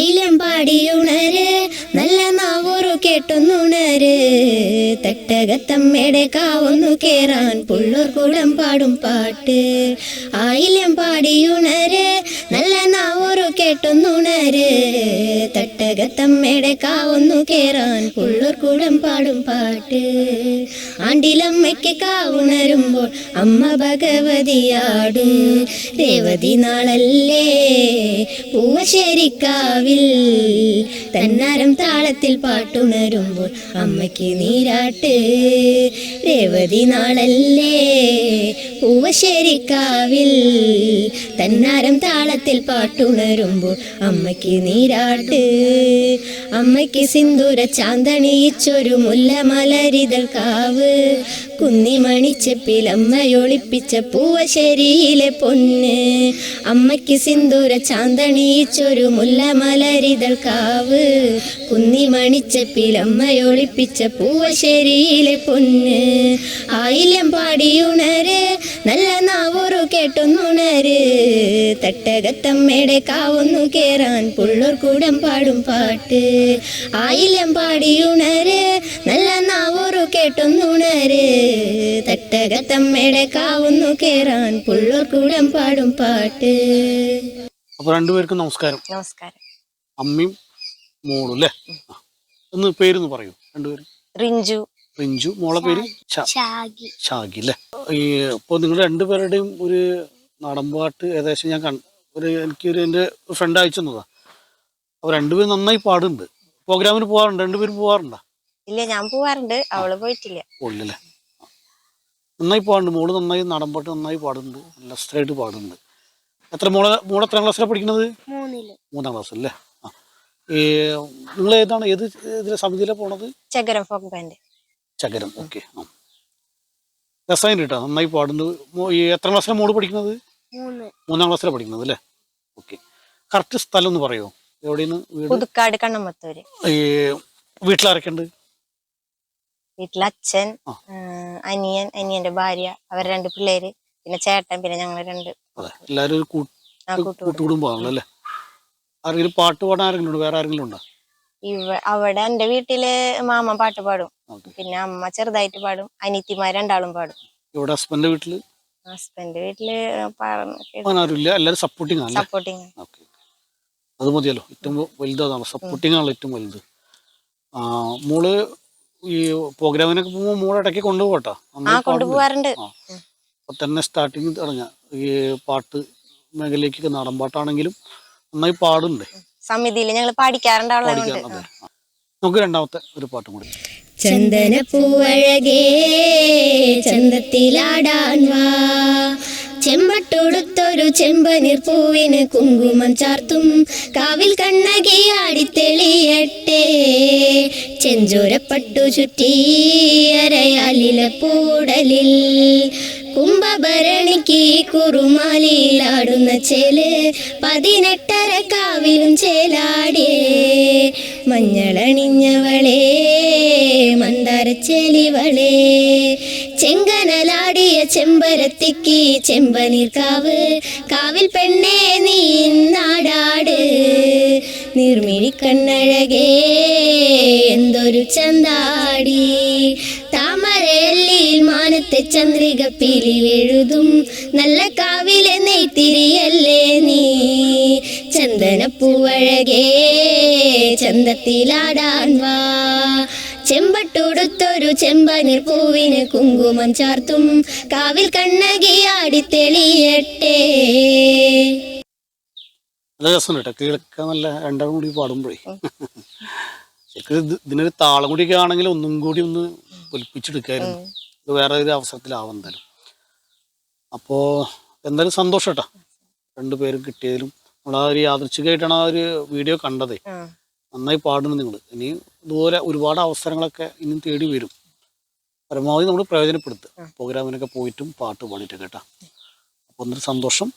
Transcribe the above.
ആയിരം പാടിയുണര് നല്ല നാവൂറു കേട്ടൊന്നുണര്. തട്ടകത്തമ്മയുടെ കാവൊന്നു കേറാൻ പുള്ളൂർ കൂടം പാടും പാട്ട്. ആയിരം പാടിയുണര് നല്ല കേട്ടൊന്നുണര്. തട്ടകത്തമ്മയുടെ കാവൊന്നു കേറാൻ പുള്ളൂർ കൂടം പാടും പാട്ട്. ആണ്ടിലമ്മയ്ക്ക് കാവുണരുമ്പോൾ അമ്മ ഭഗവതിയാട്. രേവതി നാളല്ലേ പൂവശ്ശേരിക്കാവിൽ. തന്നാരം താളത്തിൽ പാട്ടുണരുമ്പോൾ അമ്മയ്ക്ക് നീരാട്ട്. രേവതി നാളല്ലേ പൂവശ്ശേരിക്കാവിൽ തന്നാരം താളത്തിൽ പാട്ടുണരുമ്പോൾ അമ്മയ്ക്ക് നീരാട്ട്. അമ്മയ്ക്ക് സിന്ദൂര ചാന്തണിയിച്ചൊരു മുല്ലമലരിതൾ കാവ്. കുന്നിമണിച്ചെപ്പിൽ അമ്മയൊളിപ്പിച്ച പൂവശ്ശേരിയിലെ പൊന്ന്. അമ്മയ്ക്ക് സിന്ദൂര ചാന്തണിയിച്ചൊരു മുല്ലമലരിതൾ കാവ്. കുന്നിമണിച്ചെപ്പിൽ അമ്മയൊളിപ്പിച്ച പൂവശ്ശേരിയിലെ പൊന്ന്. ആയില്യം പാടിയുണര് തട്ടകത്തമ്മയുടെ കാവൊന്നു കേറാൻ പുള്ളൂർ കൂടം പാടും പാട്ട്. ആയില്യം പാടിയുണര് നല്ല നാവൂറു കേട്ടൊന്നുണര്. തട്ടകത്തമ്മയുടെ കാവൊന്നു കേറാൻ പുള്ളൂർ കൂടം പാടും പാട്ട്. അപ്പൊ രണ്ടുപേർക്കും നമസ്കാരം. നമസ്കാരം. അമ്മയും മോളും അല്ലേ. ഒന്ന് പേരൊന്ന് പറയൂ രണ്ടുപേരും. റിഞ്ചു. റിഞ്ചു മോളെ പേര്? ഷാഗി. ഷാഗി. അല്ലേ? ഈ ഇപ്പോൾ നിങ്ങൾ രണ്ടുപേരുടെയും ഒരു നാടൻപാട്ട് ഏകദേശം ഞാൻ കണ്ട ഒരു എനിക്കൊരു എന്റെ ഫ്രണ്ട് അയച്ചു തന്നതാ അപ്പോൾ രണ്ടുപേരും നന്നായി പാടുന്നുണ്ട്. പ്രോഗ്രാമിന് പോകാറുണ്ട് രണ്ടുപേരും പോകാറുണ്ടോ ഇല്ല ഞാൻ പോവാറുണ്ട്. അവൾ പോയിട്ടില്ല. പോയില്ലല്ലേ നന്നായി പാടുന്നുണ്ട്. മോൾ നന്നായി നാടൻപാട്ട് നന്നായി പാടുന്നുണ്ട്. നല്ല അസ്ത്രമായിട്ട് പാടുന്നുണ്ട്. എത്ര മോളെ മോളെ എത്രാം ക്ലാസ്സിലാണ് പഠിക്കുന്നത്? മൂന്നിൽ. മൂന്നാം ക്ലാസ് അല്ലേ ഈ നിങ്ങൾ ഏതാണ് ഏത് ഇതിലെ സമിതിയിലാണ് പോണത്? ചകരം ഫോക്ക് ബാൻഡ് ചകരം. ഓക്കെ. ആ. രസമായിട്ട് കേട്ടോ. നന്നായി പാടുന്നു എത്രാം ക്ലാസ്സിലാണ് മോൾ പഠിക്കുന്നത്? മൂന്ന്. ക്ലാസ്സിലാണ് പഠിക്കുന്നത് അല്ലേ? ഓക്കെ. കറക്റ്റ് സ്ഥലം ഒന്ന് പറയുമോ എവിടെയെന്ന് വീട്? പുതുക്കാട് കണ്ണമ്പത്തൂര് ഈ വീട്ടിലാരൊക്കെയുണ്ട്? വീട്ടിൽ അച്ഛൻ അനിയൻ അനിയന്റെ ഭാര്യ അവർ രണ്ട് പിള്ളേര് പിന്നെ ചേട്ടൻ പിന്നെ ഞങ്ങൾ രണ്ട്. എല്ലാരും ഒരു കൂട്ടുകുടുംബമാണല്ലോ അല്ലേ? ആരെങ്കിലും പാട്ട് പാടാൻ ആരെങ്കിലും ഉണ്ടോ? വേറെ ആരെങ്കിലും ഉണ്ടോ? ഇവ അവിടെ എന്റെ വീട്ടിൽ മാമ പാട്ട് പാടും. പിന്നെ അമ്മ ചെറുതായിട്ട് പാടും. അനിയത്തിമാർ രണ്ടാളും പാടും. ഇവിടെ ഹസ്ബൻഡിന്റെ വീട്ടിൽ ഹസ്ബൻഡ് വീട്ടിൽ ആരുമില്ല എല്ലാവരും സപ്പോർട്ടിങ് ആണ് സപ്പോർട്ടിങ് അത് മതിയല്ലോ. ഏറ്റവും വലുത് അതാണ്. സപ്പോർട്ടിങ് ആണല്ലോ ഏറ്റവും വലുത്. ആ മോൾ ഈ പ്രോഗ്രാമിനൊക്കെ പോകുമ്പോൾ മോൾ ഇടയ്ക്ക് കൊണ്ടുപോകട്ടോ? ആ അപ്പൊ തന്നെ സ്റ്റാർട്ടിങ് തുടങ്ങ. ഈ പാട്ട് മേഖലയ്ക്ക് നാടൻ പാട്ടാണെങ്കിലും നന്നായി പാടുന്നുണ്ട്. സമിതിയിൽ ഞങ്ങൾ പാടിക്കാറുണ്ട്. നമുക്ക് രണ്ടാമത്തെ ഒരു പാട്ടും കൂടി. ചന്ദനപ്പൂവഴകേ ചന്തത്തിലാടാൻ വാ. ചെമ്പട്ടൊടുത്തൊരു ചെമ്പനിർ പൂവിന് കുങ്കുമം ചാർത്തും കാവിൽ കണ്ണകി തെളിയട്ടെ ചെഞ്ചോരപ്പട്ടു ചുറ്റി അരയാലില പൂടലിൽ കുംഭഭരണിക്ക് കുറുമാലിയിലാടുന്ന ചേൽ പതിനെട്ടര കാവിലും ചേലാടിയേ. മഞ്ഞളണിഞ്ഞവളേ മന്ദാരച്ചെലിവളേ ചെങ്കനലാടിയ ചെമ്പരത്തിക്ക് ചെമ്പനീർ കാവ് കാവിൽ പെണ്ണെ നീ നാടാട്. നിർമിഴി കണ്ണഴകേ എന്തൊരു ചന്താടി. താമരയല്ലിൽ മാനത്തെ ചന്ദ്രിക പിലിവെഴുതും നല്ല കാവിലെ നെയ്ത്തിരിയല്ലേ നീ. ചന്ദനപ്പൂവഴകേ ചന്തത്തിലാടാൻ വാ. ചെമ്പട്ടുടുത്തൊരു ചെമ്പനിർ പൂവിന് കുങ്കുമം ചാർത്തും. കാവിൽ കണ്ണകിയാടി തെളിയട്ടെ. നല്ല രസം കേട്ടോ. കേൾക്കാൻ നല്ല രണ്ടാളും കൂടി പാടുമ്പോഴേ. ഇതിനൊരു താളം കൂടിയൊക്കെ ആണെങ്കിൽ ഒന്നും കൂടി ഒന്ന് ഒലിപ്പിച്ചെടുക്കായിരുന്നു. ഇത് വേറെ ഒരു അവസരത്തിലാവും എന്തായാലും. അപ്പോ എന്തായാലും സന്തോഷം കേട്ടോ. രണ്ടുപേരും കിട്ടിയതിലും. നമ്മൾ ആ ഒരു യാദൃച്ഛികമായിട്ടാണ് ആ ഒരു വീഡിയോ കണ്ടതേ. നന്നായി പാടുന്നു നിങ്ങൾ ഇനി ഇതുപോലെ ഒരുപാട് അവസരങ്ങളൊക്കെ ഇനിയും തേടി വരും. പരമാവധി നമ്മൾ പ്രയോജനപ്പെടുത്തുക. പ്രോഗ്രാമിനൊക്കെ പോയിട്ടും പാട്ട് പാടിയിട്ടൊക്കെ കേട്ടോ. അപ്പോൾ ഒന്നൊരു സന്തോഷം.